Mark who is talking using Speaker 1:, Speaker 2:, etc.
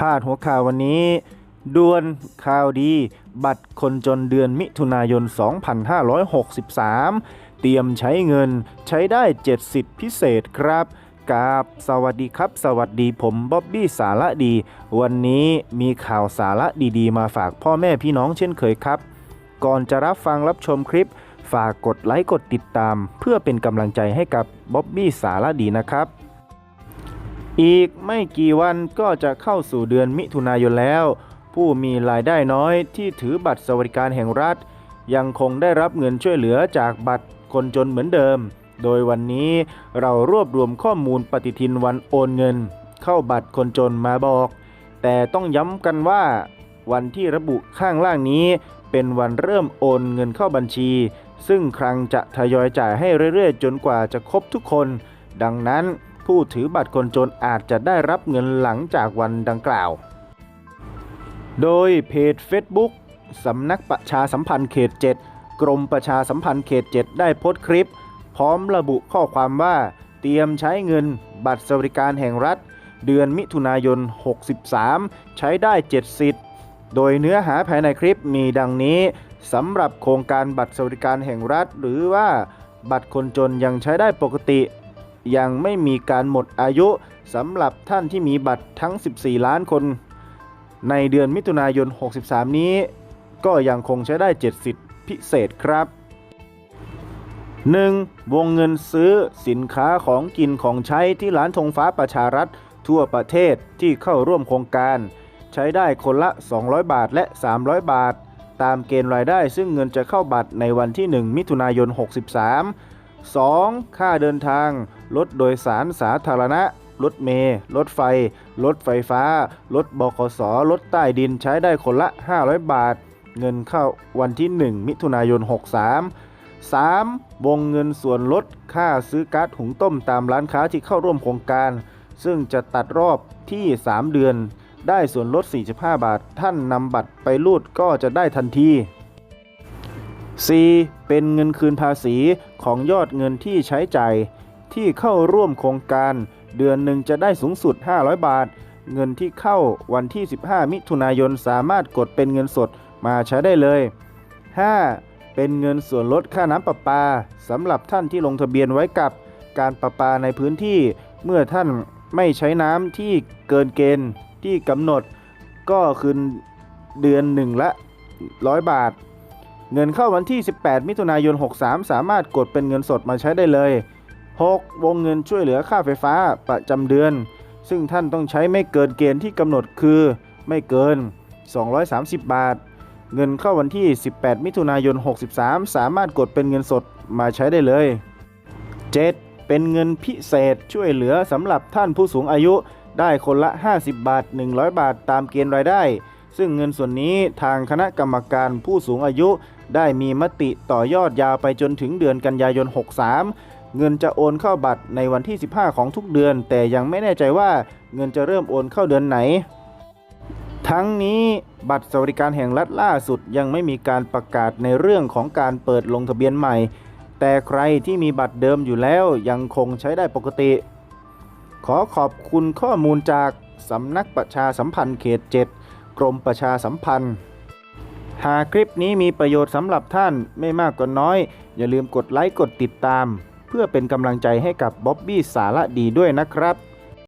Speaker 1: พาดหัวข่าววันนี้ด่วนข่าวดี บัตรคนจนเดือนมิถุนายน 2563 เตรียมใช้เงินใช้ได้70พิเศษครับกราบสวัสดีครับ สวัสดีผมบ๊อบบี้สาระดี วันนี้มีข่าวสาระดีๆ มาฝากพ่อแม่พี่น้องเช่นเคยครับ ก่อนจะรับฟังรับชมคลิป ฝากกดไลค์กดติดตาม เพื่อเป็นกำลังใจให้กับบ๊อบบี้สาระดีนะครับ อีกไม่กี่วันก็จะเข้าสู่เดือนมิถุนายนแล้ว ผู้มีรายได้น้อยที่ถือบัตรสวัสดิการแห่งรัฐ ยังคงได้รับเงินช่วยเหลือจากบัตรคนจนเหมือนเดิม โดยวันนี้เรารวบรวมข้อมูลปฏิทินวันโอนเงิน เข้าบัตรคนจนมาบอก แต่ต้องย้ำกันว่า วันที่ระบุข้างล่างนี้ เป็นวันเริ่มโอนเงินเข้าบัญชี ซึ่งครั้งจะทยอยจ่ายให้เรื่อยๆ จนกว่าจะครบทุกคน ดังนั้น ผู้ถือบัตรคนจนอาจจะได้รับเงินหลังจากวันดังกล่าว โดยเพจ Facebook สำนักประชาสัมพันธ์เขต 7 กรมประชาสัมพันธ์เขต 7 ได้โพสต์คลิป พร้อมระบุข้อความว่า เตรียมใช้เงินบัตรสวัสดิการแห่งรัฐ เดือนมิถุนายน 63 ใช้ได้ 7 สิทธิ์ โดยเนื้อหาภายในคลิปมีดังนี้สำหรับโครงการบัตรสวัสดิการแห่งรัฐ หรือว่าบัตรคนจนยังใช้ได้ปกติ ยังไม่มีการหมดอายุสำหรับท่านที่มีบัตรทั้ง 14 ล้านคน ในเดือนมิถุนายน 63 นี้ ก็ยังคงใช้ได้ 7 สิทธิพิเศษครับ 1. วงเงินซื้อสินค้าของกินของใช้ที่ร้านธงฟ้าประชารัฐ ทั่วประเทศที่เข้าร่วมโครงการ ใช้ได้คนละ 200 บาทและ 300 บาท ตามเกณฑ์รายได้ซึ่งเงินจะเข้าบัตรในวันที่ 1 มิถุนายน 63 2. ค่าเดินทาง รถโดยสารสาธารณะ รถเมล์รถไฟ รถไฟฟ้า รถบขส รถใต้ดินใช้ได้คนละ 500 บาท เงินเข้าวันที่ 1 มิถุนายน 63 3. วงเงินส่วนลดค่าซื้อก๊าซหุงต้มตามร้านค้าที่เข้าร่วมโครงการ ซึ่งจะตัดรอบที่ 3 เดือน ได้ส่วนลด 45 บาท ท่านนำบัตรไปรูดก็จะได้ทันที 4. เป็นเงินคืนภาษีของยอดเงินที่ใช้จ่ายที่เข้าร่วมโครงการ เดือนหนึ่งจะได้สูงสุด 500 บาท เงินที่เข้าวันที่ 15 มิถุนายนสามารถกดเป็นเงินสดมาใช้ได้เลย 5. เป็นเงินส่วนลดค่าน้ำประปาสำหรับท่านที่ลงทะเบียนไว้กับการประปาในพื้นที่ เมื่อท่านไม่ใช้น้ำที่เกินเกณฑ์ที่กำหนด ก็คืนเดือนหนึ่งละ 100 บาท เงินเข้าวันที่ 18 มิถุนายน 63 สามารถกดเป็นเงินสดมาใช้ได้เลย 6. วงเงินช่วยเหลือค่าไฟฟ้าประจำเดือน ซึ่งท่านต้องใช้ไม่เกินเกณฑ์ที่กำหนดคือไม่เกิน 230 บาท เงินเข้าวันที่ 18 มิถุนายน 63 สามารถกดเป็นเงินสดมาใช้ได้เลย 7. เป็นเงินพิเศษช่วยเหลือสำหรับท่านผู้สูงอายุได้คนละ 50 บาท 100 บาทตามเกณฑ์รายได้ ซึ่งเงินส่วนนี้ทางคณะกรรมการผู้สูงอายุ ได้มีมติต่อยอดยาวไปจนถึงเดือนกันยายน 63 เงินจะโอนเข้าบัตรในวันที่ 15 ของทุกเดือน แต่ยังไม่แน่ใจว่าเงินจะเริ่มโอนเข้าเดือนไหน ทั้งนี้บัตรสวัสดิการแห่งรัฐล่าสุดยังไม่มีการประกาศในเรื่องของการเปิดลงทะเบียนใหม่ แต่ใครที่มีบัตรเดิมอยู่แล้วยังคงใช้ได้ปกติ ขอขอบคุณข้อมูลจากสำนักประชาสัมพันธ์เขต 7 กรมประชาสัมพันธ์ หากคลิปนี้มีประโยชน์สำหรับท่านไม่มากก็น้อย อย่าลืมกดไลค์กดติดตาม เพื่อเป็นกำลังใจให้กับบ๊อบบี้สาระดีด้วยนะครับ